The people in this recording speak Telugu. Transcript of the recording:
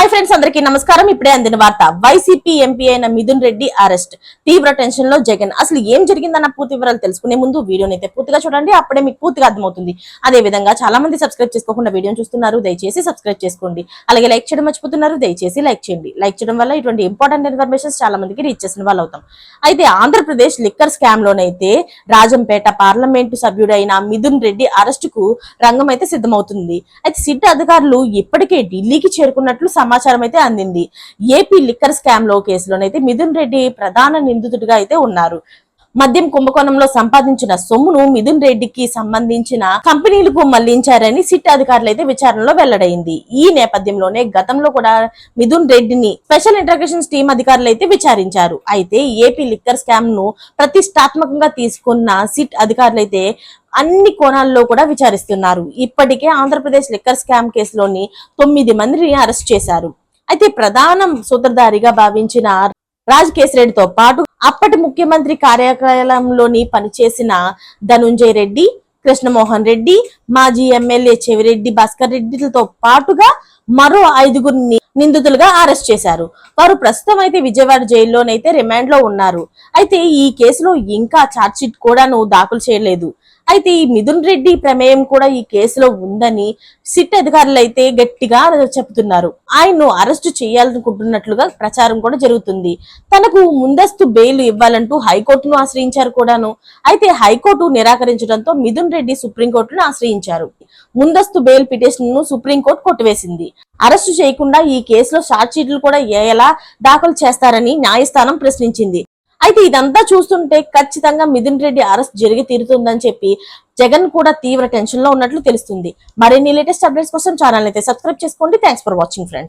హాయ్ ఫ్రెండ్స్ అందరికీ నమస్కారం. ఇప్పుడే అందిన వార్త వైసీపీ ఎంపీ అయిన మిథున్ రెడ్డి అరెస్ట్. తీవ్ర టెన్షన్లో జగన్. అసలు ఏం జరిగిందన్న పూర్తి వివరాలు తెలుసుకునే ముందు వీడియోని అయితే పూర్తిగా చూడండి అప్పుడే మీకు పూర్తిగా అర్థమవుతుంది. అదే విధంగా చాలా మంది సబ్స్క్రైబ్ చేసుకోకుండా వీడియోని చూస్తున్నారు దయచేసి సబ్స్క్రైబ్ చేసుకోండి. అలాగే లైక్ చేయడం మర్చిపోతున్నారు దయచేసి లైక్ చేయండి. లైక్ చేయడం వల్ల ఇటువంటి ఇంపార్టెంట్ ఇన్ఫర్మేషన్ చాలా మందికి రీచ్ చేసిన వాళ్ళు అవుతాం. అయితే ఆంధ్రప్రదేశ్ లిక్కర్ స్కామ్ లోనైతే రాజంపేట పార్లమెంటు సభ్యుడైన మిథున్ రెడ్డి అరెస్ట్కు రంగం అయితే సిద్ధమవుతుంది. అయితే సిట్ అధికారులు ఇప్పటికే ఢిల్లీకి చేరుకున్నట్లు సమాచారం సమాచారం అయితే అందింది. ఏపీ లిక్కర్ స్కామ్లో కేసులోనైతే మిథున్ రెడ్డి ప్రధాన నిందితుడిగా అయితే ఉన్నారు. మద్యం కుంభకోణంలో సంపాదించిన సొమ్మును మిథున్ రెడ్డికి సంబంధించిన కంపెనీలకు మళ్ళించారని సిట్ అధికారులు అయితే విచారణలో వెల్లడైంది. ఈ నేపథ్యంలోనే గతంలో కూడా మిథున్ రెడ్డిని స్పెషల్ ఇంటర్గేషన్స్ టీం అధికారులు అయితే విచారించారు. అయితే ఏపీ లిక్కర్ స్కామ్ను ప్రతిష్టాత్మకంగా తీసుకున్న సిట్ అధికారులు అయితే అన్ని కోణాల్లో కూడా విచారిస్తున్నారు. ఇప్పటికే ఆంధ్రప్రదేశ్ లిక్కర్ స్కామ్ కేసులోని తొమ్మిది మందిని అరెస్ట్ చేశారు. అయితే ప్రధాన సూత్రధారిగా భావించిన రాజ్ కేసిరెడ్డితో పాటు అప్పటి ముఖ్యమంత్రి కార్యాలయంలోని పనిచేసిన ధనుంజయ రెడ్డి కృష్ణమోహన్ రెడ్డి మాజీ ఎమ్మెల్యే చెవిరెడ్డి భాస్కర్ రెడ్డిలతో పాటుగా మరో ఐదుగురిని నిందితులుగా అరెస్ట్ చేశారు. వారు ప్రస్తుతం అయితే విజయవాడ జైల్లోనైతే రిమాండ్లో ఉన్నారు. అయితే ఈ కేసులో ఇంకా ఛార్జ్షీట్ కూడాను దాఖలు చేయలేదు. అయితే ఈ మిథున్ రెడ్డి ప్రమేయం కూడా ఈ కేసులో ఉందని సిట్ అధికారులు అయితే గట్టిగా చెబుతున్నారు ఆయన్ను అరెస్ట్ చేయాలనుకుంటున్నట్లుగా ప్రచారం కూడా జరుగుతుంది. తనకు ముందస్తు బెయిల్ ఇవ్వాలంటూ హైకోర్టును ఆశ్రయించారు కూడాను. అయితే హైకోర్టు నిరాకరించడంతో మిథున్ రెడ్డి సుప్రీంకోర్టును ఆశ్రయించారు. ముందస్తు బెయిల్ పిటిషన్ను సుప్రీంకోర్టు కొట్టివేసింది. అరెస్టు చేయకుండా ఈ కేసులో షార్ట్షీట్లు కూడా ఎలా దాఖలు చేస్తారని న్యాయస్థానం ప్రశ్నించింది. అయితే ఇదంతా చూస్తుంటే ఖచ్చితంగా మిథున్ రెడ్డి అరెస్ట్ జరిగి తీరుతుందని చెప్పి జగన్ కూడా తీవ్ర టెన్షన్లో ఉన్నట్లు తెలుస్తుంది. మరిన్ని లేటెస్ట్ అప్డేట్స్ కోసం ఛానల్ అయితే సబ్స్క్రైబ్ చేసుకోండి. Thanks for watching friends